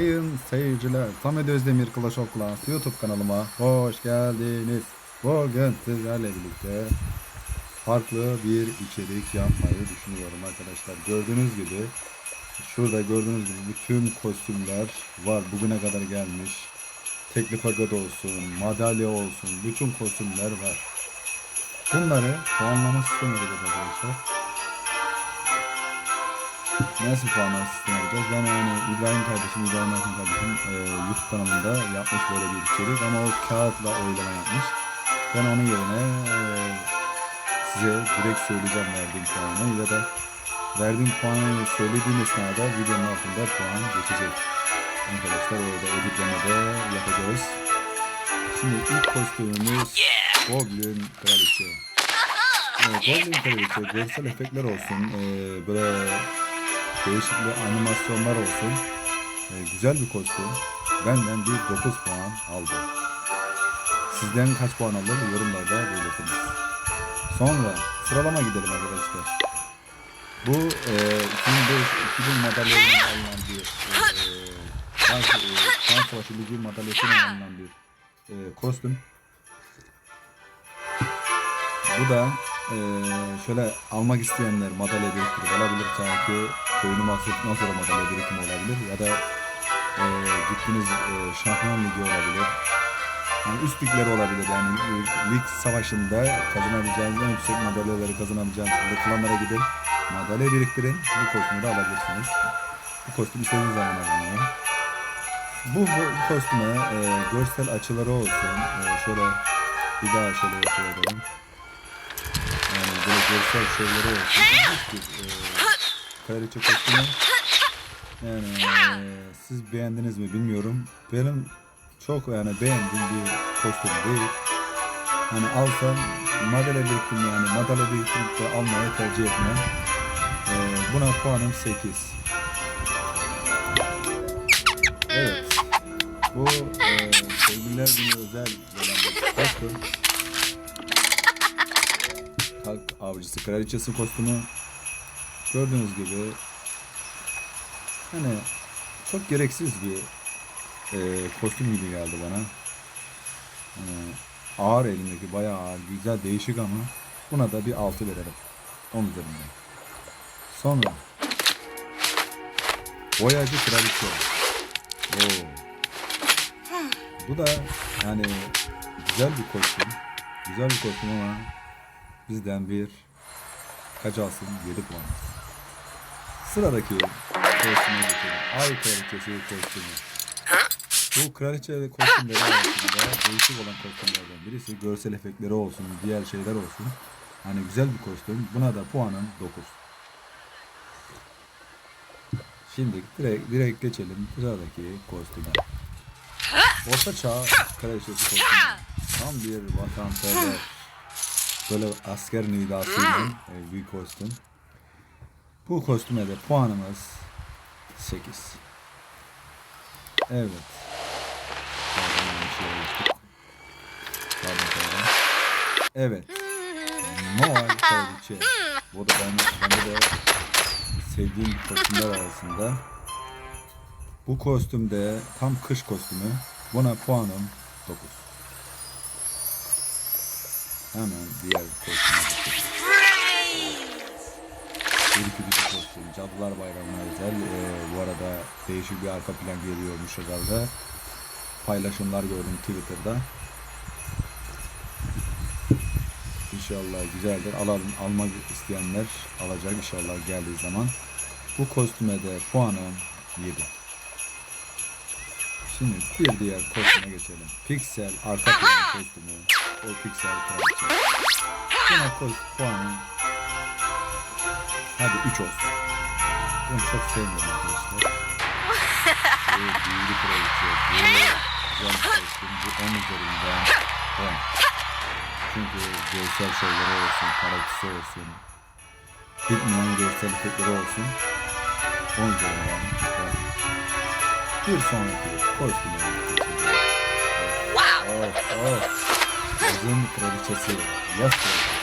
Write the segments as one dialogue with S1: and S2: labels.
S1: Sayın seyirciler, Samet Özdemir Clash YouTube kanalıma hoş geldiniz. Bugün sizlerle birlikte farklı bir içerik yapmayı düşünüyorum arkadaşlar. Gördüğünüz gibi, şurada gördüğünüz gibi bütün kostümler var bugüne kadar gelmiş. Tekli paket olsun, madalya olsun, bütün kostümler var. Bunları puanlama sistemi arkadaşlar. Nasıl puanlar sistemi yapacağız? Ben yani İbrahim kardeşim, İbrahim Erkin kardeşim e, YouTube kanalında yapmış böyle bir içerik ama o kağıtla oylama yapmış. Ben onun yerine e, size direkt söyleyeceğim verdiğim puanı ya da verdiğim puanı söylediğim esnada videonun altında puan geçecek. Arkadaşlar orada editlemede yapacağız. Şimdi ilk kostümümüz Goblin Kraliçe. Evet, Goblin Kraliçe görsel efektler olsun, e, böyle değişikli animasyonlar olsun. E, güzel bir kostüm. Benden bir 9 puan aldı. Sizden kaç puan alır yorumlarda belirtiniz. Sonra sıralama gidelim arkadaşlar. Bu e, 2005 2000 madalyalarına alınan bir e, Frans, e, Savaşı Ligi madalyasına alınan bir e, kostüm. Bu da e, şöyle almak isteyenler madalya biriktirip alabilir. Sanki oyunu mahsettikten sonra madalya birikimi olabilir. Ya da e, gittiğiniz e, şampiyon ligi olabilir. Yani üst ligler olabilir. Yani e, lig savaşında kazanabileceğiniz en yüksek madalyaları kazanabileceğiniz şekilde klanlara gidin. Madalya biriktirin. Bu kostümü de alabilirsiniz. Bu kostüm istediğiniz zaman alınıyor. Bu, bu kostüme e, görsel açıları olsun. E, şöyle bir daha şöyle yapıyorum. Yani böyle görsel şeyleri olsun. İlginç bir e, kraliçe kostümü. Yani e, siz beğendiniz mi bilmiyorum. Benim çok yani beğendiğim bir kostüm değil. Hani alsam madalya biriktim yani madalya biriktirip de almayı tercih etmem. E, buna puanım 8. Evet. Bu e, sevgililer günü özel bir kostüm. Halk avcısı kraliçesi kostümü. Gördüğünüz gibi hani çok gereksiz bir e, kostüm gibi geldi bana. E, ağır elimdeki bayağı ağır, güzel, değişik ama buna da bir 6 verelim. 10 üzerinden. Sonra Boyacı kraliçe. Oo. Bu da yani güzel bir kostüm. Güzel bir kostüm ama bizden bir kaç alsın? 7 puan. Sıradaki kostüme geçelim. Ay kraliçesi kostümü. Bu kraliçe kostümleri arasında değişik olan kostümlerden birisi. Görsel efektleri olsun, diğer şeyler olsun. Hani güzel bir kostüm. Buna da puanım 9. Şimdi direkt, direkt geçelim sıradaki kostüme. Orta Çağ Kraliçesi kostümü. Tam bir vatansever. Böyle asker nidasıyla e, bir kostüm. Bu kostüme de puanımız 8. Evet. Şey. Evet. Noel Kraliçe. Bu da ben, bende de sevdiğim kostümler arasında. Bu kostümde tam kış kostümü. Buna puanım 9. Hemen diğer kostüme. Ürkütücü kostüm. Cadılar Bayramı'na özel. Ee, bu arada değişik bir arka plan geliyormuş herhalde. Paylaşımlar gördüm Twitter'da. İnşallah güzeldir. Alalım, almak isteyenler alacak inşallah geldiği zaman. Bu kostüme de puanım 7. Şimdi bir diğer kostüme geçelim. Pixel arka plan kostümü. O Pixel kraliçe. Buna kost puanım Hadi 3 olsun. Bunu çok sevmiyorum arkadaşlar. Bu büyülü kraliçe. Bu güzel kostüm. Bu 10 üzerinden 10. Çünkü görsel şeyleri olsun, karakterisi olsun, bitmeyen görsel efektleri olsun. 10 üzerinden 10. Bir sonraki geçelim. Of of. Yazın kraliçesi. Yaz kraliçesi.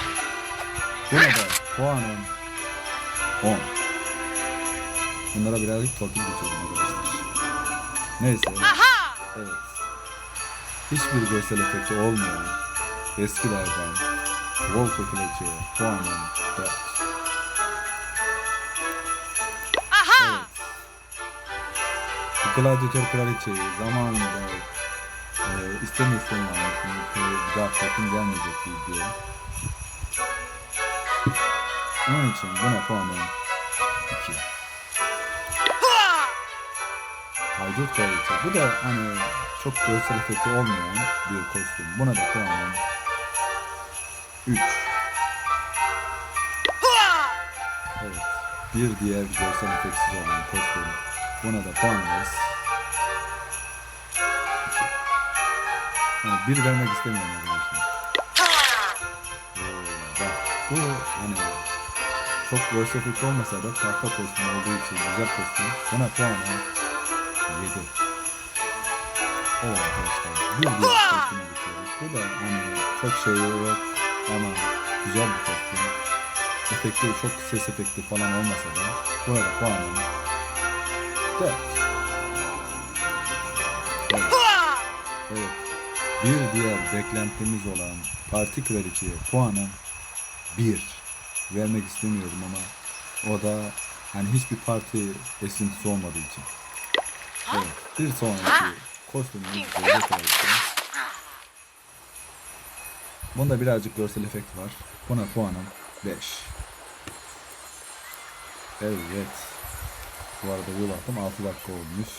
S1: Buna da puanım 10. Bunlara birazcık torpil geçelim arkadaşlar. Neyse. Evet. Hiçbir görsel efekti olmayan eskilerden Volko Kraliçe'ye puanım 4. Gladyatör Kraliçeyi zamanında e, istemiyor istemiyor anlattım. Bir daha takım gelmeyecek diye. Onun için buna puanım 2. Haydut Kraliçe. Bu da hani çok görsel efekti olmayan bir kostüm. Buna da puanım 3. Evet. Bir diğer görsel efektsiz olan kostüm. Buna da puanımız Yani bir vermek istemiyorum arkadaşlar. Bak bu hani çok efekti olmasa da tahta kostüm olduğu için güzel kostüm. Buna puanım 7. O arkadaşlar bir diğer kostüme geçiyoruz. Bu da hani çok şey yok ama güzel bir kostüm. Efekti çok ses efekti falan olmasa da burada puanım 4. Evet. evet. Bir diğer beklentimiz olan parti kraliçeye puanım 1. Vermek istemiyorum ama o da hani hiçbir parti esintisi olmadığı için. Evet. Bir sonraki kostümümüz Kraliçe. Bunda birazcık görsel efekt var. Buna puanım 5. Evet. Bu arada bir baktım 6 dakika olmuş.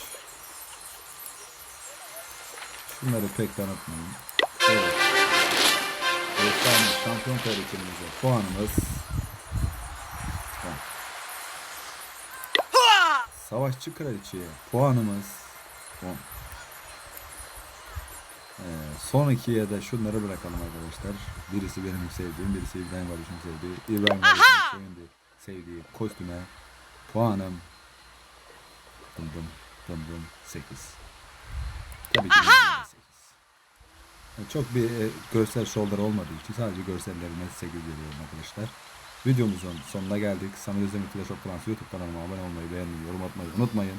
S1: Şunları pek tanıtmayayım. Evet. Efsane şampiyon kraliçemize puanımız 10. Savaşçı kraliçeye puanımız 10. Ee, son ikiye de şunları bırakalım arkadaşlar. Birisi benim sevdiğim, birisi İbrahim Barış'ın sevdiği. İbrahim Barış'ın sevdiği, kostüme puanım dım dım dım dım 8. Tabii ki de 8. Yani çok bir e, görsel şovlar olmadığı için sadece görsellerine 8 veriyorum arkadaşlar. Videomuzun sonuna geldik. Samet Özdemir Flash of Clans YouTube kanalıma abone olmayı, beğenmeyi, yorum atmayı unutmayın.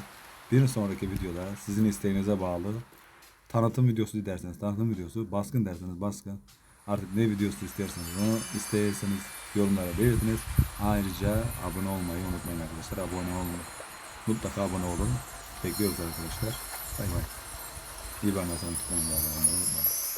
S1: Bir sonraki videoda sizin isteğinize bağlı tanıtım videosu derseniz tanıtım videosu, baskın derseniz baskın. Artık ne videosu isterseniz onu isterseniz yorumlara belirtiniz. Ayrıca abone olmayı unutmayın arkadaşlar. Abone olun. Mutlaka abone olun. Bekliyoruz arkadaşlar. Bay bay. İyi tutmam lazım.